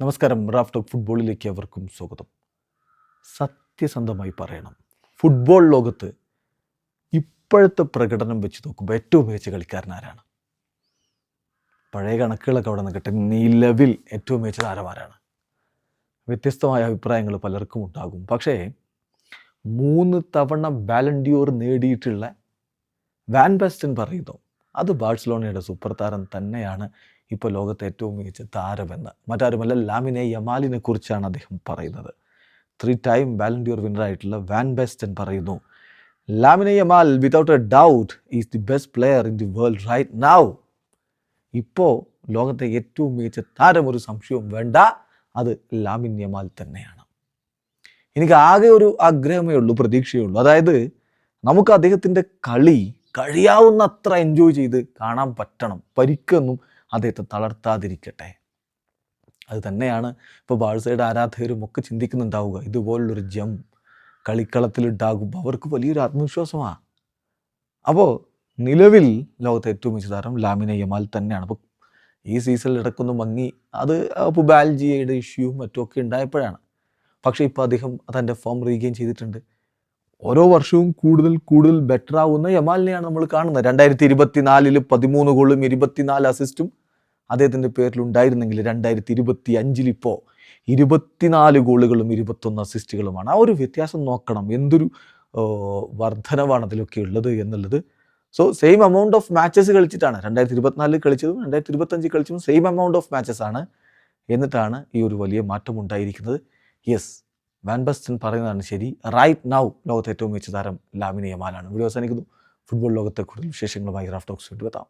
നമസ്കാരം Raf talk ഫുട്ബോളിലേക്ക് അവർക്കും സ്വാഗതം. സത്യസന്ധമായി പറയണം ഫുട്ബോൾ ലോകത്ത് ഇപ്പോഴത്തെ പ്രകടനം വെച്ച് നോക്കുമ്പോൾ ഏറ്റവും മികച്ച കളിക്കാരൻ ആരാണ്? പഴയ കണക്കുകളൊക്കെ അവിടെ നിൽക്കട്ടെ നിലവിൽ ഏറ്റവും മികച്ച താരമാരാണ്? വ്യത്യസ്തമായ അഭിപ്രായങ്ങൾ പലർക്കും ഉണ്ടാകും. പക്ഷേ മൂന്ന് തവണ ബാലൻഡിയോർ നേടിയിട്ടുള്ള വാൻ ബെസ്റ്റൻ പറയുന്നു അത് ബാഴ്സലോണയുടെ സൂപ്പർ താരം തന്നെയാണ് ഇപ്പോൾ ലോകത്തെ ഏറ്റവും മികച്ച താരമെന്ന്. മറ്റാരുമല്ല ലാമിനെ യമാലിനെ കുറിച്ചാണ് അദ്ദേഹം പറയുന്നത്. ത്രീ ടൈം ബാലൻഡിയോർ വിന്നറായിട്ടുള്ള വാൻ ബെസ്റ്റൻ പറയുന്നു Lamine Yamal without a doubt is the best player in the world right now ഇപ്പോൾ ലോകത്തെ ഏറ്റവും മികച്ച താരം ഒരു സംശയവും വേണ്ട അത് ലാമിൻ യമാൽ തന്നെയാണ്. എനിക്ക് ആകെ ഒരു ആഗ്രഹമേ ഉള്ളൂ പ്രതീക്ഷയേ ഉള്ളൂ. അതായത് നമുക്ക് അദ്ദേഹത്തിന്റെ കളി കഴിയാവുന്നത്ര എൻജോയ് ചെയ്ത് കാണാൻ പറ്റണം പരിക്കൊന്നും അദ്ദേഹത്തെ തളർത്താതിരിക്കട്ടെ. അത് തന്നെയാണ് ഇപ്പോൾ ബാഴ്സയുടെ ആരാധകരും ഒക്കെ ചിന്തിക്കുന്നുണ്ടാവുക. ഇതുപോലുള്ളൊരു ജം കളിക്കളത്തിലുണ്ടാകുമ്പോൾ അവർക്ക് വലിയൊരു ആത്മവിശ്വാസമാണ് അപ്പോൾ നിലവിൽ ലോകത്തെ ഏറ്റവും മികച്ച താരം ലാമിന യമാൽ തന്നെയാണ്. അപ്പോൾ ഈ സീസണിൽ ഇടക്കൊന്ന് മങ്ങി അത് അപ്പോൾ ബാൽജിയയുടെ ഇഷ്യൂവും മറ്റുമൊക്കെ ഉണ്ടായപ്പോഴാണ്. പക്ഷേ ഇപ്പോൾ അദ്ദേഹം തന്റെ ഫോം റീഗെയിൻ ചെയ്തിട്ടുണ്ട്. ഓരോ വർഷവും കൂടുതൽ കൂടുതൽ ബെറ്റർ ആവുന്ന യമാലിനെയാണ് നമ്മൾ കാണുന്നത്. രണ്ടായിരത്തി ഇരുപത്തിനാലിൽ പതിമൂന്ന് ഗോളും ഇരുപത്തിനാല് അസിസ്റ്റും അദ്ദേഹത്തിന്റെ പേരിൽ ഉണ്ടായിരുന്നെങ്കിൽ രണ്ടായിരത്തി ഇരുപത്തി അഞ്ചിലിപ്പോൾ ഇരുപത്തിനാല് ഗോളുകളും ഇരുപത്തൊന്ന് അസിസ്റ്റുകളുമാണ്. ആ ഒരു വ്യത്യാസം നോക്കണം. എന്തൊരു വർധനവാണ് അതിലൊക്കെ ഉള്ളത് എന്നുള്ളത്. So same amount of matches കളിച്ചിട്ടാണ്. രണ്ടായിരത്തി ഇരുപത്തിനാലിൽ കളിച്ചതും രണ്ടായിരത്തി ഇരുപത്തഞ്ചിൽ കളിച്ചതും സെയിം എമൗണ്ട് ഓഫ് മാച്ചസ് ആണ് എന്നിട്ടാണ് ഈ ഒരു വലിയ മാറ്റം ഉണ്ടായിരിക്കുന്നത്. യെസ് വാൻ ബസ്റ്റൻ പറയുന്നതാണ് ശരി. റൈറ്റ് നൗ ലോകത്തെ ഏറ്റവും മികച്ച താരം ലാമിനിയമാനാണ് വീഡിയോ അവസാനിക്കുന്നു. ഫുട്ബോൾ ലോകത്തെ കൂടുതൽ വിശേഷങ്ങളുമായി റാഫ് ടോക്സ് വീണ്ടും എത്താം.